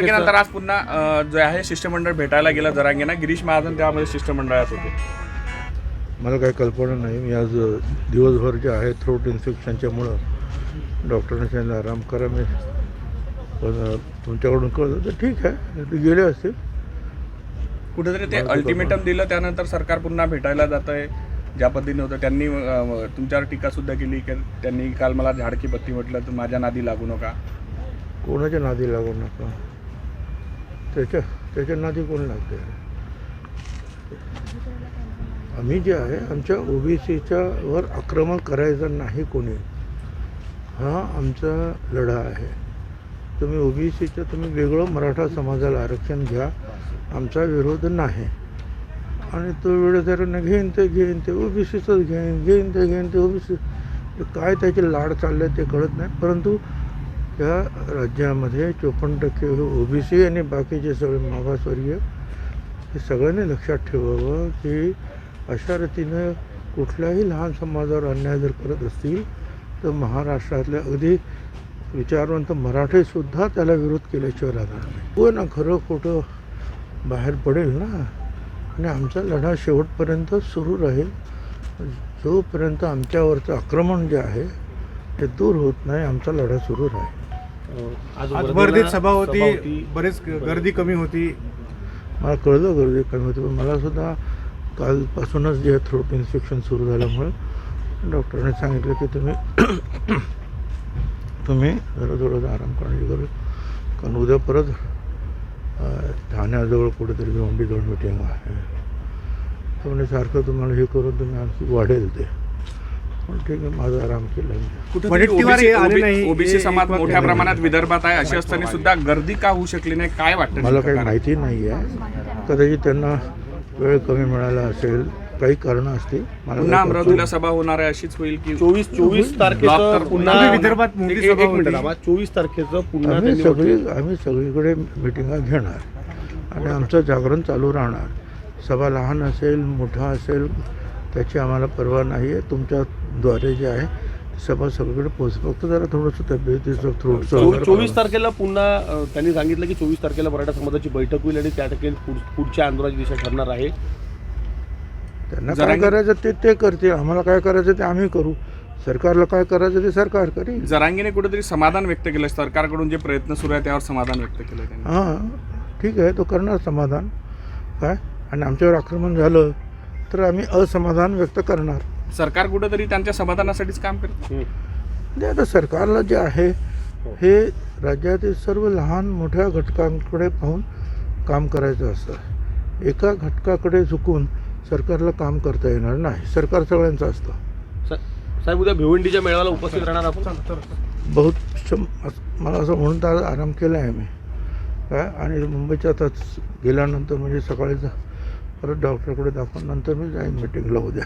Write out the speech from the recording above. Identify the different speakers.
Speaker 1: तारखेनंतर आज पुन्हा अ, जे आहे शिष्टमंडळ भेटायला गेलं जरांगेना. गिरीश महाजन त्यामध्ये शिष्टमंडळात होते.
Speaker 2: मला काही कल्पना नाही. मी आज दिवसभर जे आहे थ्रोट इन्फेक्शनच्यामुळं डॉक्टरने सांगितलं आराम करा मी. पण तुमच्याकडून कळलं तर ठीक आहे. ते गेले असतील.
Speaker 1: कुठेतरी ते अल्टिमेटम दिलं. त्यानंतर सरकार पुन्हा भेटायला जात आहे ज्या पद्धतीने होतं त्यांनी अ, तुमच्यावर टीका सुद्धा केली की त्यांनी काल मला झाडकी पत्ती म्हटलं तर माझ्या नादी लागू नका.
Speaker 2: कोणाच्या नादी लागू नका? त्याच्या त्याच्या नादी कोण लागते आम्ही जे आहे आमच्या ओबीसीच्या वर आक्रमण करायचं नाही कोणी. हा आमचा लढा आहे. तुम्ही ओबीसीचं तुम्ही वेगळं मराठा समाजाला आरक्षण घ्या. आमचा विरोध नाही. आणि तो वेळ जर घेईन ते घेईन ते ओबीसीचंच घेईन घेईन ते घेईन ते ओबीसी काय त्याचे लाड चालले ते कळत नाही. परंतु या राज्यामध्ये चोपन्न टक्के ओ बी सी आणि बाकीचे सगळे मागासवर्गीय हे सगळ्यांनी लक्षात ठेवावं की अशा रीतीनं कुठल्याही लहान समाजावर अन्याय जर करत असतील तर महाराष्ट्रातल्या अगदी विचारवंत मराठीसुद्धा त्याला विरोध केल्याशिवाय राहणार नाही. हो ना खरं खोटं बाहेर पडेल ना? आणि आमचा लढा शेवटपर्यंत सुरू राहील. जोपर्यंत आमच्यावरचं आक्रमण जे आहे ते दूर होत नाही आमचा लढा सुरू राहील.
Speaker 3: आज
Speaker 4: वर्धेत सभा होती. बरेच गर्दी कमी होती.
Speaker 2: मला कळलं गर्दी कमी होती पण मलासुद्धा कालपासूनच जे थ्रोट इन्फेक्शन सुरू झाल्यामुळे डॉक्टरने सांगितलं की तुम्ही तुम्ही जरा थोडं आराम करण्याची गरज कारण उद्या परत ठाण्याजवळ कुठेतरी भिवंडीजवळ मिटिंग आहे. तर म्हणजे सारखं तुम्हाला हे करून तुम्ही आणखी वाढेल ते. पण ठीक आहे माझा आराम केला
Speaker 4: वडेट्टीवार हे आले नाही,
Speaker 1: ओबीसी
Speaker 4: हे
Speaker 1: समाज मोठ्या
Speaker 4: नाही.
Speaker 1: प्रमाणात विदर्भात आहे अशी असताना सुद्धा गर्दी का होऊ शकली नाही काय वाटतं
Speaker 2: मला काही? माहिती नाही आहे कदाचित त्यांना वेळ कमी मिळाला असेल काही कारणं असतील मला
Speaker 1: पुन्हा
Speaker 2: काही
Speaker 1: अमरावतीला सभा होणार आहे अशीच होईल की
Speaker 3: चोवीस चोवीस तारखेचं पुन्हा
Speaker 4: आम्ही विदर्भात मोठी
Speaker 3: एक- एक-
Speaker 4: सभा
Speaker 3: एक मिनिट
Speaker 4: होती.
Speaker 3: थांबा. चोवीस तारखेचं पुन्हा
Speaker 2: आम्ही
Speaker 3: त्यांनी
Speaker 2: सगळी आम्ही सगळीकडे मिटिंगा घेणार आणि आमचं जागरण चालू राहणार सभा लहान असेल मोठा असेल त्याची आम्हाला पर्वा नाही आहे. तुमच्याद्वारे जे आहे सभा सगळीकडे पोहोच फक्त जरा थोडंसं तब्येतीचं थ्रोटचं
Speaker 3: चोवीस तारखेला पुन्हा त्यांनी सांगितलं की चोवीस तारखेला मराठा समाजाची बैठक होईल आणि त्या टक्के पुढच्या आंदोलनाची दिशा ठरणार आहे.
Speaker 2: त्यांना काय करायचं ते ते करतील. आम्हाला काय करायचं ते आम्ही करू. सरकारला काय करायचं ते सरकार करेल.
Speaker 1: जरांगीने कुठेतरी समाधान व्यक्त केलं. सरकारकडून जे प्रयत्न सुरू आहे त्यावर समाधान व्यक्त केलं
Speaker 2: हां ठीक आहे तो करणार समाधान. काय? आणि आमच्यावर आक्रमण झालं. तर आम्ही असमाधान व्यक्त करणार.
Speaker 1: सरकार कुठेतरी त्यांच्या समाधानासाठीच काम करते.
Speaker 2: म्हणजे आता सरकारला जे आहे हे. राज्यातील सर्व लहान मोठ्या घटकांकडे पाहून काम करायचं असतं. एका घटकाकडे झुकून सरकारला काम करता येणार नाही. सरकार सगळ्यांचं असतं.
Speaker 3: सा- साहेब उद्या भिवंडीच्या मेळाव्याला उपस्थित राहणार आपण?
Speaker 2: बहुत मला असं म्हणून तर आज आराम केला आहे मी काय आणि मुंबईच्या आता गेल्यानंतर म्हणजे सकाळीच परत डॉक्टरकडे दाखवून नंतर मी जाईन मिटिंगला उद्या.